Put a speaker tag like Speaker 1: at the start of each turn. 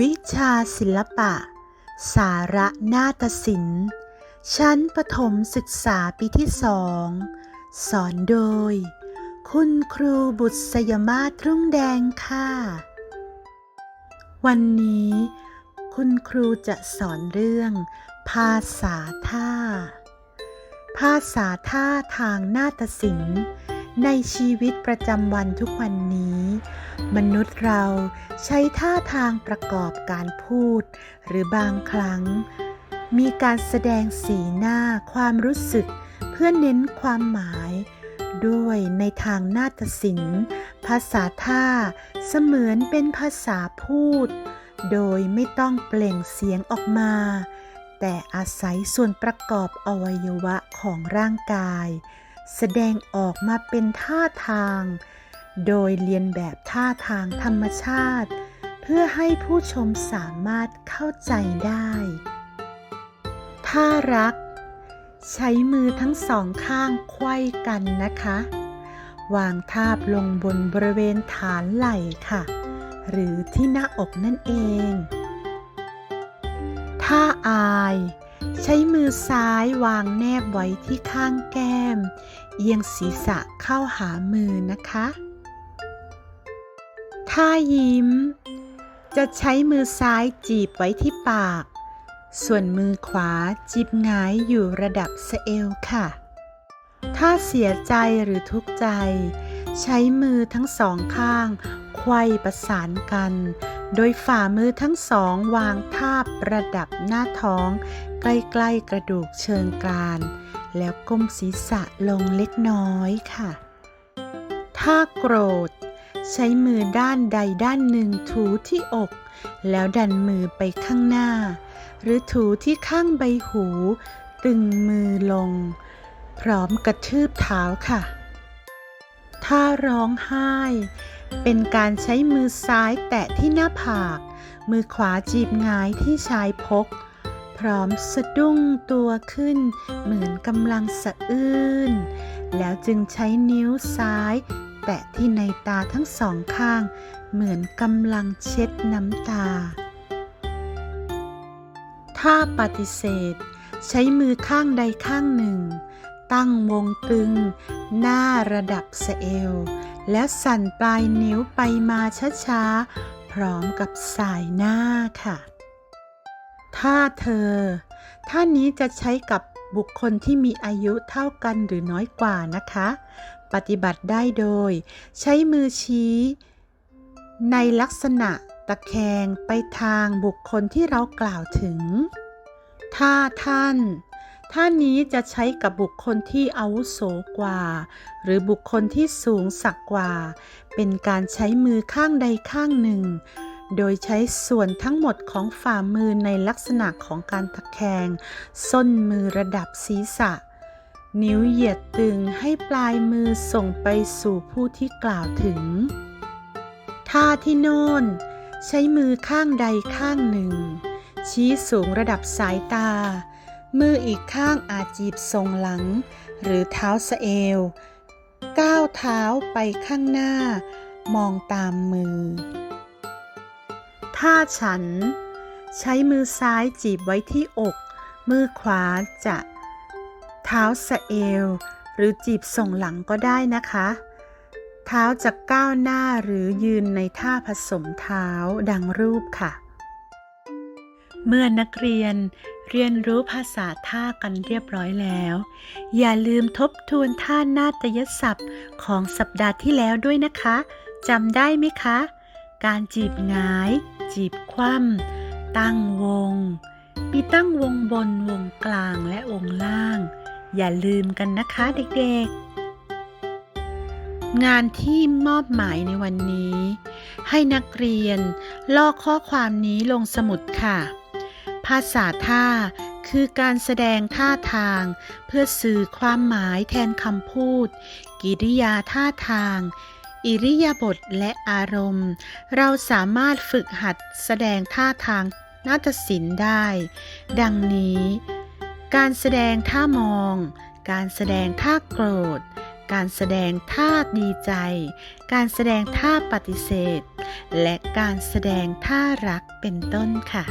Speaker 1: วิชาศิลปะ สาระนาฏศิลป์ ชั้นประถมศึกษาปีที่สอง สอนโดย คุณครูบุษยมาศรุ่งแดงค่ะ วันนี้ คุณครูจะสอนเรื่อง ภาษาท่า ภาษาท่าทางนาฏศิลป์ ในชีวิตประจำวันทุกวันนี้ มนุษย์เราใช้ท่าทางประกอบการพูด หรือบางครั้ง มีการแสดงสีหน้าความรู้สึก เพื่อเน้นความหมาย ด้วยในทางนาฏศิลป์ภาษาท่า เสมือนเป็นภาษาพูด โดยไม่ต้องเปล่งเสียงออกมา แต่อาศัยส่วนประกอบอวัยวะของร่างกาย แสดงออกมาเป็นท่าทาง โดยเรียนแบบท่าทางธรรมชาติ เพื่อให้ผู้ชมสามารถเข้าใจได้ ท่ารัก ใช้มือทั้งสองข้างไขว้กันนะคะ วางทาบลงบนบริเวณฐานไหล่ค่ะ หรือที่หน้าอกนั่นเอง ท่าอาย ใช้มือซ้ายวางแนบไว้ที่ข้างแก้ม เอียงศีรษะเข้าหามือนะคะท่ายิ้ม จะใช้มือซ้ายจีบไว้ที่ปาก ส่วนมือขวาจีบหงายอยู่ระดับสะเอวค่ะ ถ้าเสียใจหรือทุกข์ใจ ใช้มือทั้งสองข้างไขว้ประสานกัน โดยฝ่ามือทั้งสองวางทาบระดับหน้าท้อง ใกล้ๆกระดูกเชิงกราน แล้วก้มศีรษะลงเล็กน้อยค่ะ ถ้าโกรธ ใช้มือด้านใดด้านหนึ่งถูที่อก แล้วดันมือไปข้างหน้า หรือถูที่ข้างใบหู ตึงมือลง พร้อมกระทืบเท้าค่ะ ถ้าร้องไห้ เป็นการใช้มือซ้ายแตะที่หน้าผาก มือขวาจีบงายที่ชายพก พร้อมสะดุ้งตัวขึ้น เหมือนกำลังสะอื้น แล้วจึงใช้นิ้วซ้าย แตะที่ในตาทั้งสองข้าง เหมือนกำลังเช็ดน้ำตา ถ้าปฏิเสธ ใช้มือข้างใดข้างหนึ่ง ตั้งวงตึง หน้าระดับสะเอว แล้วสั่นปลายนิ้วไปมาช้าๆ พร้อมกับสายหน้าค่ะ ถ้าเธอ ท่านี้จะใช้กับบุคคลที่มีอายุเท่ากันหรือน้อยกว่านะคะ ปฏิบัติได้โดย ใช้มือชี้ ในลักษณะตะแคงไปทางบุคคลที่เรากล่าวถึง ถ้าท่าน ท่านี้จะใช้กับบุคคลที่อาวุโสกว่า หรือบุคคลที่สูงสักกว่า เป็นการใช้มือข้างใดข้างหนึ่ง โดยใช้ส่วนทั้งหมดของฝ่ามือในลักษณะของการตะแคง ส้นมือระดับศีรษะ นิ้วเหยียดตึงให้ปลายมือส่งไปสู่ผู้ที่กล่าวถึง ท่าที่โน่น ใช้มือข้างใดข้างหนึ่ง ชี้สูงระดับสายตา มืออีกข้างอาจจีบทรงหลัง หรือเท้าสะเอวก้าวเท้าไปข้างหน้ามองตามมือ ท่าฉัน ใช้มือซ้ายจีบไว้ที่อก มือขวาจะเท้าสะเอว หรือจีบส่งหลังก็ได้นะคะ เท้าจะก้าวหน้าหรือยืนในท่าผสมเท้าดังรูปค่ะ เมื่อนักเรียนเรียนรู้ภาษาท่ากันเรียบร้อยแล้ว อย่าลืมทบทวนท่านาฏยศัพท์ของสัปดาห์ที่แล้วด้วยนะคะจำได้ไหมคะ การจีบหงาย จีบคว่ำตั้งวง มีตั้งวงบนวงกลางและวงล่าง อย่าลืมกันนะคะเด็กๆ งานที่มอบหมายในวันนี้ ให้นักเรียน ลอกข้อความนี้ลงสมุดค่ะ ภาษาท่าคือการแสดงท่าทาง เพื่อสื่อความหมายแทนคำพูด กิริยาท่าทาง อิริยาบถและอารมณ์ เราสามารถฝึกหัดแสดงท่าทางนาฏศิลป์ได้ ดังนี้ การแสดงท่ามอง การแสดงท่าโกรธ การแสดงท่าดีใจ การแสดงท่าปฏิเสธ และการแสดงท่ารักเป็นต้นค่ะ